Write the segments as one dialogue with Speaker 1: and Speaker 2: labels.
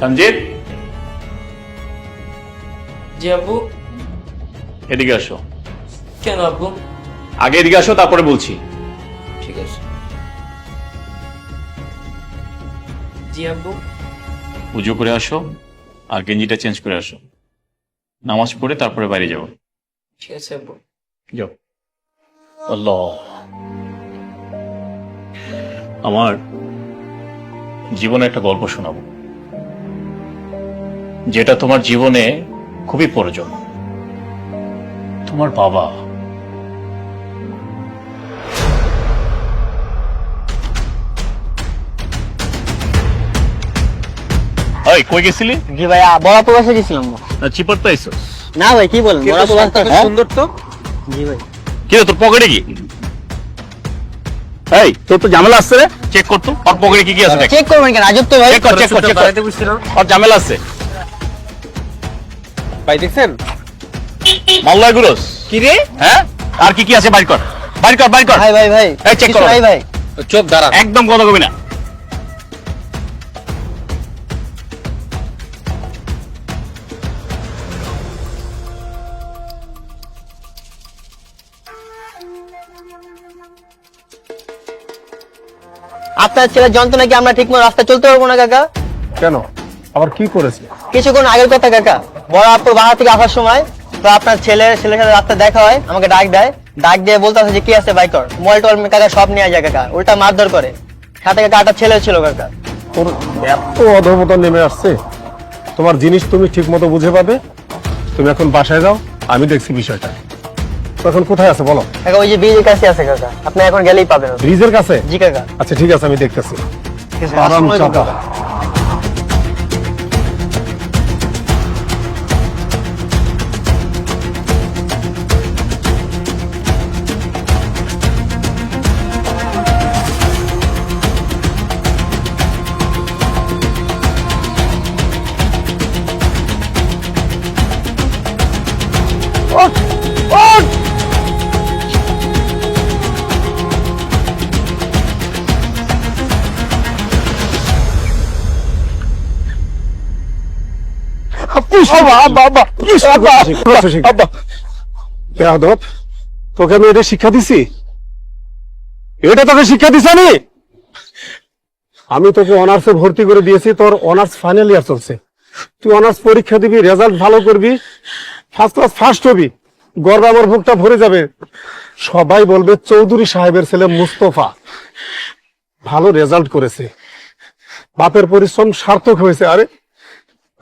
Speaker 1: সঞ্জিত?
Speaker 2: জি আব্বু।
Speaker 1: এদিকে আসো।
Speaker 2: কেন আব্বু?
Speaker 1: আগে এদিকে আসো তারপরে বলছি।
Speaker 2: ঠিক আছে। জি আব্বু।
Speaker 1: পুজো করে আসো আর গেঞ্জিটা চেঞ্জ করে আসো। নামাজ পড়ে তারপরে বাইরে যাব
Speaker 2: ঠিক আছে আব্বু।
Speaker 1: যাও। আল্লাহ। আমার জীবনে একটা গল্প শোনাবো। যেটা তোমার জীবনে খুবই প্রয়োজন। তোমার বাবা। ওই কই গেছিলি?
Speaker 3: জি ভাইয়া বড় প্রবাসে গেছিলাম
Speaker 1: না চিপার পাইছো
Speaker 3: না ভাই কি বলেন? বড় প্রবাস তো? সুন্দর তো? জি ভাই।
Speaker 1: কি রে, তোর পকেটে কি? এই তোর তো ঝামেলা আসছে রে। চেক কর তো ওর পকেটে কি কি আছে
Speaker 3: চেক করবেন কেন? আজব তো ভাই।
Speaker 1: চেক কর চেক কর চেক কর। ওর ঝামেলা আছে।
Speaker 4: ভাই দেখছেন?
Speaker 1: মাল্লাই গুরস।
Speaker 4: কি রে?
Speaker 1: হ্যাঁ? আর কি কি আছে বাইর কর। বাইর কর বাইর কর।
Speaker 3: ভাই ভাই ভাই
Speaker 1: এই,
Speaker 3: কিছু
Speaker 1: করো।
Speaker 3: নাই ভাই।
Speaker 4: চোখ দাঁড়া।
Speaker 1: একদম কথা কবি না।
Speaker 3: আপনার ছেলের যন্ত্রণা কি আমরা ঠিকমতো রাস্তা চলতে পারব না কাকা?
Speaker 5: কেন? আবার কি করেছে?
Speaker 3: কিছুক্ষণ আগের কথা কাকা। বড় আপুর বাসা থেকে আসার সময় তো আপনার ছেলের ছেলের সাথে রাস্তা দেখা হয় আমাকে ডাক দেয়। ডাক দিয়ে বলতে যে কি আছে বাইকর? মোবাইল কাকা সব নিয়ে যায় কাকা উল্টা মারধর করে। সাথে কাকা একটা ছেলে ছিল কাকা।
Speaker 5: তোর এত অধমতা নেমে আসছে। তোমার জিনিস তুমি ঠিক মতো বুঝে পাবে। তুমি এখন বাসায় যাও আমি দেখছি বিষয়টা। এখন কোথায় আছে বলো?
Speaker 3: কাকা ওই যে ব্রিজের কাছে আছে কাকা। আপনি এখন গেলেই পাবেন।
Speaker 5: ব্রিজের কাছে?
Speaker 3: জি কাকা।
Speaker 5: আচ্ছা ঠিক আছে আমি দেখতেছি।
Speaker 3: আছে,
Speaker 5: আরাম তোকে আমি এটা শিক্ষা দিছি? এটা তোকে শিক্ষা দিছি আমি? আমি তোকে অনার্সে ভর্তি করে দিয়েছি তোর অনার্স ফাইনাল ইয়ার চলছে। তুই অনার্স পরীক্ষা দিবি রেজাল্ট ভালো করবি ফার্স্ট ক্লাস ফার্স্ট হবি গর্ব আমার বুকটা ভরে যাবে। সবাই বলবে চৌধুরী সাহেবের ছেলে মুস্তফা ভালো রেজাল্ট করেছে। বাপের পরিশ্রম সার্থক হয়েছে। আরে,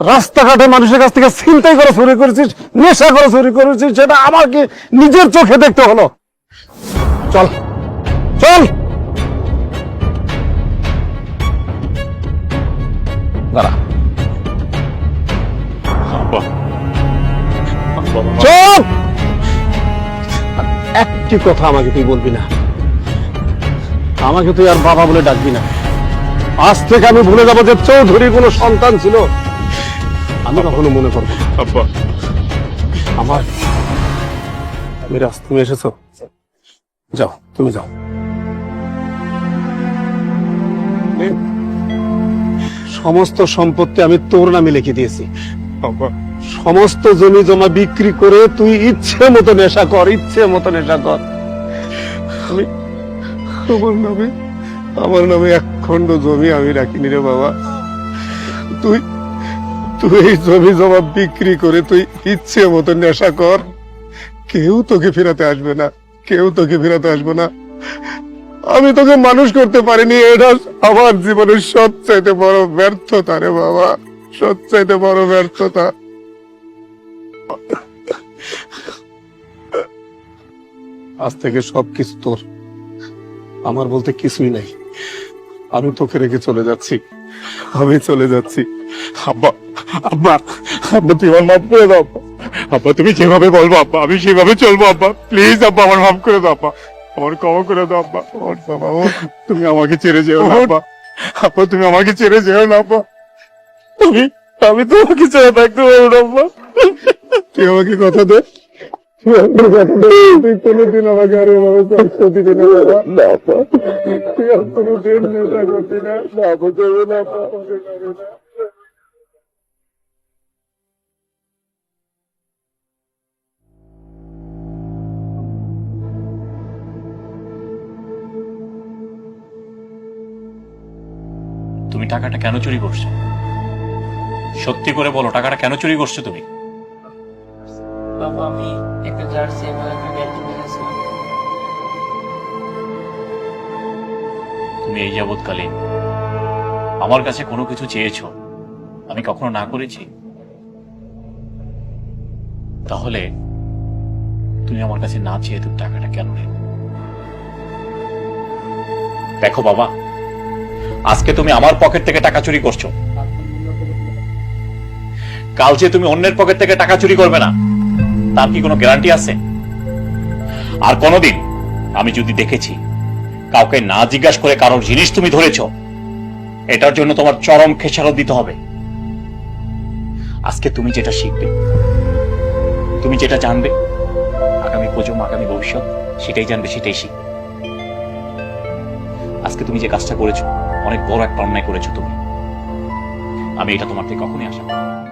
Speaker 5: রাস্তাঘাটে মানুষের কাছ থেকে ছিনতাই করে চুরি করেছিস, নেশা করে চুরি করেছিস, সেটা আমাকে নিজের চোখে দেখতে হলো? চল চল।
Speaker 1: দাঁড়া।
Speaker 5: একটি কথা আমাকে তুই বলবি না। আমাকে তুই আর বাবা বলে ডাকবি না। আজ থেকে আমি ভুলে যাব যে চৌধুরী কোনো সন্তান ছিল। আমি কখনো মনে করব।
Speaker 1: আব্বা।
Speaker 5: আমার মিরাজ তুমি এসেছ? যাও তুমি যাও। সমস্ত সম্পত্তি আমি তোর নামে লিখে দিয়েছি। সমস্ত জমি জমা বিক্রি করে তুই ইচ্ছে মতো নেশা কর, ইচ্ছে মতো নেশা কর। আমি, আমার নামে আমার নামে এক খণ্ড জমি আমি রাখিনি রে বাবা। তুই তুই এই জমি জমা বিক্রি করে তুই ইচ্ছে মতো নেশা কর। কেউ তোকে ফেরাতে আসবে না, কেউ তোকে ফেরাতে আসবে না। আমি তোকে মানুষ করতে পারিনি, এটা আমার জীবনের সবচাইতে বড় ব্যর্থতা রে বাবা, সবচাইতে বড় ব্যর্থতা। আজ থেকে সবকিছু তোর। আমার বলতে কিছুই নাই। আমি তোকে রেখে চলে যাচ্ছি। আমি চলে যাচ্ছি। আব্বা আব্বা আব্বা, তুই আমার মাফ করে দাও, আব্বা। তুমি যেভাবে বলব, আব্বা, আমি সেভাবে চলবো, আব্বা। প্লিজ, আব্বা, আমার মাফ করে দাও, আব্বা। আমার ক্ষমা করে দাও, আব্বা। ওঠ বাবা তুমি আমাকে ছেড়ে যেও না, আব্বা। আব্বা, তুমি আমাকে ছেড়ে যেও না, আব্বা। আমি আমি তোমাকে ছেড়ে থাকতে পারব না, আব্বা। তুই আমাকে কথা দে। আমাকে না না তুমি
Speaker 1: টাকাটা কেন চুরি করছ? সত্যি করে বলো টাকাটা কেন চুরি করছ তুমি?
Speaker 2: বাবা, আমি
Speaker 1: তুমি এই যাবৎকালে আমার কাছে কোনো কিছু চেয়েছো, আমি কখনো না করেছি? তাহলে তুমি আমার কাছে না চেয়ে তুমি টাকাটা কেন দেখো বাবা, আজকে তুমি আমার পকেট থেকে টাকা চুরি করছ। কাল যে তুমি অন্যের পকেট থেকে টাকা চুরি করবে না তার কি কোনো গ্যারান্টি আছে? আর কোনোদিন আমি যদি দেখেছি কাউকে না জিজ্ঞাসা করে কারোর জিনিস তুমি ধরেছ, এটার জন্য তোমার চরম খেসারত দিতে হবে। আজকে তুমি যেটা শিখবে, তুমি যেটা জানবে, আগামী প্রজন্ম, আগামী ভবিষ্যৎ, সেটাই জানবে, সেটাই শিখবে। আজকে তুমি যে কাজটা করেছ, অনেক বড় একটা অন্যায় করেছ তুমি। আমি এটা তোমার থেকে কখনই আশা করি